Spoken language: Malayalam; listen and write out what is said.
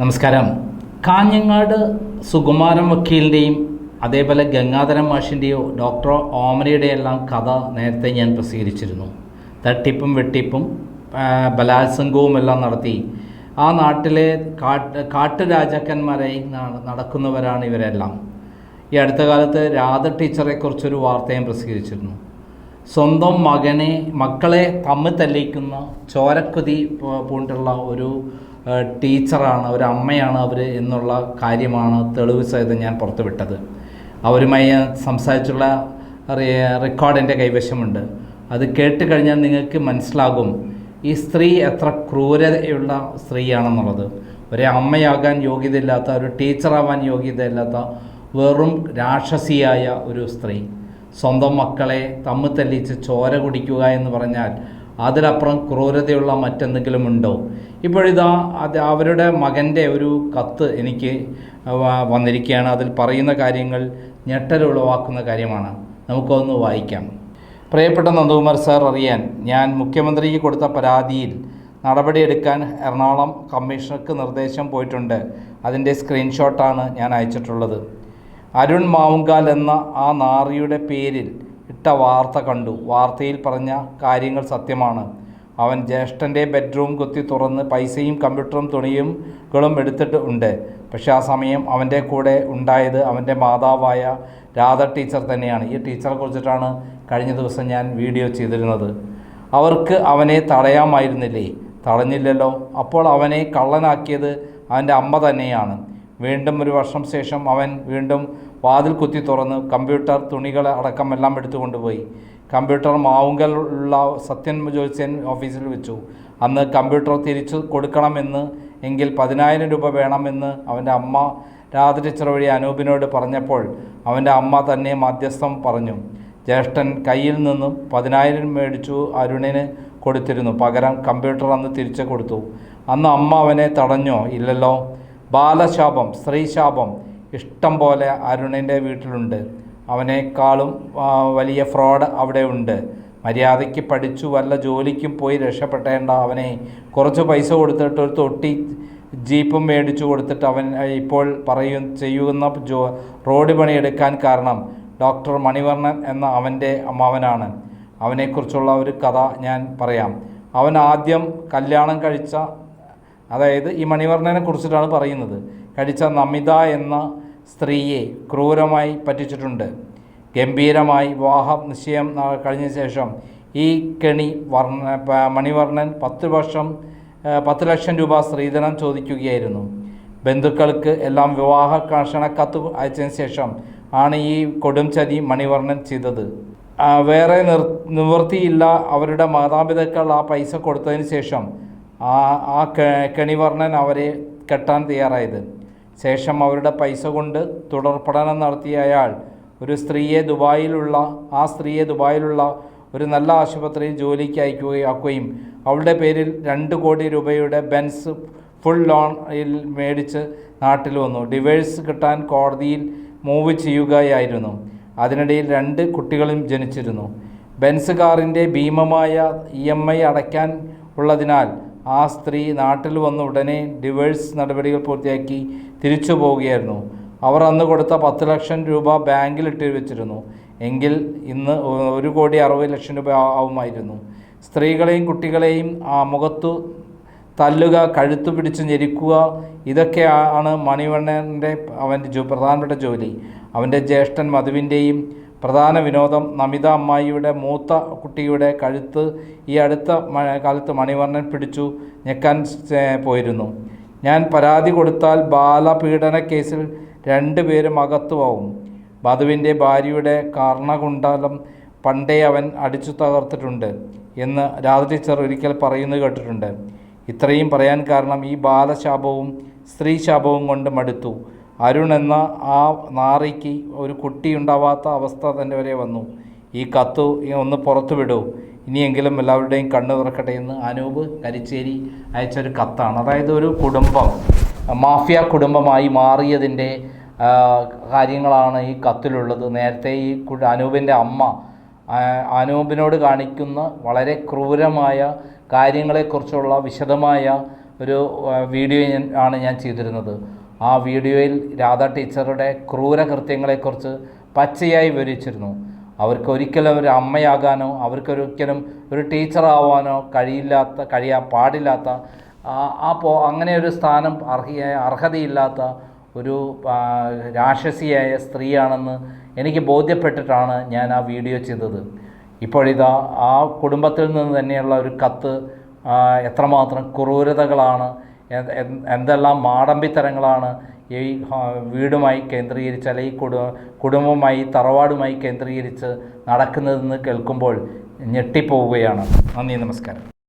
നമസ്കാരം. കാഞ്ഞങ്ങാട് സുകുമാരൻ വക്കീലിന്റെയും അതേപോലെ ഗംഗാധരൻ മാഷിന്റെയോ ഡോക്ടർ ഓമനയുടെയെല്ലാം കഥ നേരത്തെ ഞാൻ പ്രസിദ്ധീകരിച്ചിരുന്നു. തട്ടിപ്പും വെട്ടിപ്പും ബലാത്സംഗവും എല്ലാം നടത്തി. ആ നാട്ടിലെ കാട്ട് കാട്ടുരാജാക്കന്മാരായി നടക്കുന്നവരാണ് ഇവരെല്ലാം. ഈ അടുത്ത കാലത്ത് രാധ ടീച്ചറെക്കുറിച്ചൊരു വാർത്തയും പ്രസിദ്ധീകരിച്ചിരുന്നു. സ്വന്തം മകനെ മക്കളെ തമ്മിൽ തല്ലിക്കുന്ന ചോരക്കുതി പൂണ്ടുള്ള ഒരു ടീച്ചറാണ് ഒരു അമ്മയാണ് അവർ എന്നുള്ള കാര്യമാണ് തെളിവ് സഹിതം ഞാൻ പുറത്തുവിട്ടത്. അവരുമായി സംസാരിച്ചുള്ള റെക്കോർഡ് എന്റെ കൈവശമുണ്ട്. അത് കേട്ട് കഴിഞ്ഞാൽ നിങ്ങൾക്ക് മനസ്സിലാകും ഈ സ്ത്രീ എത്ര ക്രൂരതയുള്ള സ്ത്രീയാണെന്നുള്ളത്. ഒരു അമ്മയാകാൻ യോഗ്യതയില്ലാത്ത ഒരു ടീച്ചറാവാൻ യോഗ്യതയില്ലാത്ത വെറും രാക്ഷസിയായ ഒരു സ്ത്രീ. സ്വന്തം മക്കളെ തമ്മിൽ തല്ലിച്ച് ചോര കുടിക്കുക എന്ന് പറഞ്ഞാൽ അതിലപ്പുറം ക്രൂരതയുള്ള മറ്റെന്തെങ്കിലും ഉണ്ടോ? ഇപ്പോഴിതാ അത് അവരുടെ മകന്റെ ഒരു കത്ത് എനിക്ക് വന്നിരിക്കുകയാണ്. അതിൽ പറയുന്ന കാര്യങ്ങൾ ഞെട്ടലുളവാക്കുന്ന കാര്യമാണ്. നമുക്കൊന്ന് വായിക്കാം. പ്രിയപ്പെട്ട നന്ദകുമാർ സാർ അറിയാൻ ഞാൻ മുഖ്യമന്ത്രിക്ക് കൊടുത്ത പരാതിയിൽ നടപടിയെടുക്കാൻ എറണാകുളം കമ്മീഷണർക്ക് നിർദ്ദേശം പോയിട്ടുണ്ട്. അതിന്റെ സ്ക്രീൻഷോട്ടാണ് ഞാൻ അയച്ചിട്ടുള്ളത്. അരുൺ മാവുങ്കാൽ എന്ന ആ നാറിയുടെ പേരിൽ ഇട്ട വാർത്ത കണ്ടു. വാർത്തയിൽ പറഞ്ഞ കാര്യങ്ങൾ സത്യമാണ്. അവൻ ജ്യേഷ്ഠന്റെ ബെഡ്റൂം കുത്തി തുറന്ന് പൈസയും കമ്പ്യൂട്ടറും തുണിയും കളും എടുത്തിട്ട് ഉണ്ട്. പക്ഷേ ആ സമയം അവന്റെ കൂടെ ഉണ്ടായത് അവന്റെ മാതാവായ രാധ ടീച്ചർ തന്നെയാണ്. ഈ ടീച്ചറെ കുറിച്ചിട്ടാണ് കഴിഞ്ഞ ദിവസം ഞാൻ വീഡിയോ ചെയ്തിരുന്നത്. അവർക്ക് അവനെ തടയാമായിരുന്നില്ലേ? തടഞ്ഞില്ലല്ലോ. അപ്പോൾ അവനെ കള്ളനാക്കിയത് അവന്റെ അമ്മ തന്നെയാണ്. വീണ്ടും ഒരു വർഷം ശേഷം അവൻ വീണ്ടും വാതിൽ കുത്തി തുറന്ന് കമ്പ്യൂട്ടർ തുണികൾ അടക്കം എല്ലാം എടുത്തു കൊണ്ടുപോയി കമ്പ്യൂട്ടർ മാവുങ്കൽ ഉള്ള സത്യൻ ജോത്സ്യൻ ഓഫീസിൽ വെച്ചു. അന്ന് കമ്പ്യൂട്ടർ തിരിച്ചു കൊടുക്കണമെന്ന് എങ്കിൽ പതിനായിരം രൂപ വേണമെന്ന് അവന്റെ അമ്മ രാധ ടീച്ചർ വഴി അനൂപിനോട് പറഞ്ഞപ്പോൾ അവന്റെ അമ്മ തന്നെ മധ്യസ്ഥം പറഞ്ഞു. ജ്യേഷ്ഠൻ കയ്യിൽ നിന്നും പതിനായിരം മേടിച്ചു അരുണിന് കൊടുത്തിരുന്നു. പകരം കമ്പ്യൂട്ടർ അന്ന് തിരിച്ചു കൊടുത്തു. അന്ന് അമ്മ അവനെ തടഞ്ഞോ? ഇല്ലല്ലോ. ബാലശാപം സ്ത്രീശാപം ഇഷ്ടം പോലെ അരുണിന്റെ വീട്ടിലുണ്ട്. അവനേക്കാളും വലിയ ഫ്രോഡ് അവിടെ ഉണ്ട് മര്യാദയ്ക്ക് പഠിച്ചു വല്ല ജോലിക്കും പോയി രക്ഷപ്പെട്ടേണ്ട അവനെ കുറച്ച് പൈസ കൊടുത്തിട്ട് ഒരു തൊട്ടി ജീപ്പും മേടിച്ചു കൊടുത്തിട്ട് അവൻ ഇപ്പോൾ പറയും ചെയ്യുന്ന ജോ റോഡ് പണിയെടുക്കാൻ കാരണം ഡോക്ടർ മണിവർണൻ എന്ന അവന്റെ അമ്മാവനാണ്. അവനെക്കുറിച്ചുള്ള ഒരു കഥ ഞാൻ പറയാം. അവൻ ആദ്യം കല്യാണം കഴിച്ച അതായത് ഈ മണിവർണനെ കുറിച്ചിട്ടാണ് പറയുന്നത്. കഴിച്ച നമിത എന്ന സ്ത്രീയെ ക്രൂരമായി പറ്റിച്ചിട്ടുണ്ട്. ഗംഭീരമായി വിവാഹം നിശ്ചയം കഴിഞ്ഞ ശേഷം ഈ കെണി വർണ മണിവർണൻ പത്ത് വർഷം പത്ത് ലക്ഷം രൂപ സ്ത്രീധനം ചോദിക്കുകയായിരുന്നു. ബന്ധുക്കൾക്ക് എല്ലാം വിവാഹ കർഷണക്കത്ത് അയച്ചതിന് ശേഷം ആണ് ഈ കൊടും ചതി മണിവർണൻ ചെയ്തത്. വേറെ നിർ നിവൃത്തിയില്ല. അവരുടെ മാതാപിതാക്കൾ ആ പൈസ കൊടുത്തതിന് ശേഷം ആ ആ കെണിവർണൻ അവരെ കെട്ടാൻ തയ്യാറായത്. ശേഷം അവരുടെ പൈസ കൊണ്ട് തുടർ പഠനം നടത്തിയ അയാൾ ഒരു സ്ത്രീയെ ദുബായിലുള്ള ആ സ്ത്രീയെ ദുബായിലുള്ള ഒരു നല്ല ആശുപത്രിയിൽ ജോലിക്ക് അയക്കുകയാക്കുകയും അവളുടെ പേരിൽ രണ്ട് കോടി രൂപയുടെ ബെൻസ് ഫുൾ ലോണിൽ മേടിച്ച് നാട്ടിൽ വന്നു. ഡിവേഴ്സ് കിട്ടാൻ കോടതിയിൽ മൂവ് ചെയ്യുകയായിരുന്നു. അതിനിടയിൽ രണ്ട് കുട്ടികളും ജനിച്ചിരുന്നു. ബെൻസ് കാറിന്റെ ഭീമമായ ഇ എം ഐ അടയ്ക്കാൻ ഉള്ളതിനാൽ ആ സ്ത്രീ നാട്ടിൽ വന്ന ഉടനെ ഡിവേഴ്സ് നടപടികൾ പൂർത്തിയാക്കി തിരിച്ചു പോവുകയായിരുന്നു. അവർ അന്ന് കൊടുത്ത പത്ത് ലക്ഷം രൂപ ബാങ്കിൽ ഇട്ട് വെച്ചിരുന്നു. എങ്കിൽ ഇന്ന് ഒരു കോടി അറുപത് ലക്ഷം രൂപ ആവുമായിരുന്നു. സ്ത്രീകളെയും കുട്ടികളെയും ആ മുഖത്തു തല്ലുക കഴുത്തു പിടിച്ച് ഞെരിക്കുക ഇതൊക്കെയാണ് മണിവണ്ണന്റെ അവന്റെ പ്രധാനപ്പെട്ട ജോലി. അവന്റെ ജ്യേഷ്ഠൻ മധുവിന്റെയും പ്രധാന വിനോദം നമിത അമ്മായിയുടെ മൂത്ത കുട്ടിയുടെ കഴുത്ത് ഈ അടുത്ത കാലത്ത് മണിവർണൻ പിടിച്ചു ഞെക്കാൻ പോയിരുന്നു. ഞാൻ പരാതി കൊടുത്താൽ ബാലപീഡന കേസിൽ രണ്ടു രണ്ടുപേരും അകത്തുപോകും മധുവിന്റെ ഭാര്യയുടെ കാരണകുണ്ടലം പണ്ടേ അവൻ അടിച്ചു തകർത്തിട്ടുണ്ട് എന്ന് രാധ ടീച്ചർ ഒരിക്കൽ പറയുന്നത് കേട്ടിട്ടുണ്ട്. ഇത്രയും പറയാൻ കാരണം ഈ ബാലശാപവും സ്ത്രീ ശാപവും കൊണ്ട് മടുത്തു. അരുൺ എന്ന ആ നാറിക്ക് ഒരു കുട്ടി ഉണ്ടാവാത്ത അവസ്ഥ തന്നെ വരെ വന്നു. ഈ കത്ത് ഒന്ന് പുറത്തു വിടൂ. ഇനിയെങ്കിലും എല്ലാവരുടെയും കണ്ണു തുറക്കട്ടെ എന്ന് അനൂപ് കരിച്ചേരി അയച്ചൊരു കത്താണ്. അതായത് ഒരു കുടുംബം മാഫിയ കുടുംബമായി മാറിയതിന്റെ കാര്യങ്ങളാണ് ഈ കത്തിലുള്ളത്. നേരത്തെ ഈ അനൂപിന്റെ അമ്മ അനൂപിനോട് കാണിക്കുന്ന വളരെ ക്രൂരമായ കാര്യങ്ങളെക്കുറിച്ചുള്ള വിശദമായ ഒരു വീഡിയോ ആണ് ഞാൻ ചെയ്തിരുന്നത്. ആ വീഡിയോയിൽ രാധ ടീച്ചറുടെ ക്രൂരകൃത്യങ്ങളെക്കുറിച്ച് പച്ചയായി വിവരിച്ചിരുന്നു. അവർക്ക് ഒരിക്കലും ഒരു അമ്മയാകാനോ അവർക്കൊരിക്കലും ഒരു ടീച്ചറാവാനോ കഴിയില്ലാത്ത കഴിയാൻ പാടില്ലാത്ത ആ അങ്ങനെ ഒരു സ്ഥാനം അർഹിയായ അർഹതയില്ലാത്ത ഒരു രാക്ഷസിയായ സ്ത്രീയാണെന്ന് എനിക്ക് ബോധ്യപ്പെട്ടിട്ടാണ് ഞാൻ ആ വീഡിയോ ചെയ്തത്. ഇപ്പോഴിതാ ആ കുടുംബത്തിൽ നിന്ന് തന്നെയുള്ള ഒരു കത്ത് എത്രമാത്രം ക്രൂരതകളാണ് എന്തെല്ലാം മാടമ്പിത്തരങ്ങളാണ് ഈ വീടുമായി കേന്ദ്രീകരിച്ച് അല്ലെങ്കിൽ കുടു കുടുംബമായി തറവാടുമായി കേന്ദ്രീകരിച്ച് നടക്കുന്നതെന്ന് കേൾക്കുമ്പോൾ ഞെട്ടിപ്പോവുകയാണ്. നന്ദി നമസ്കാരം.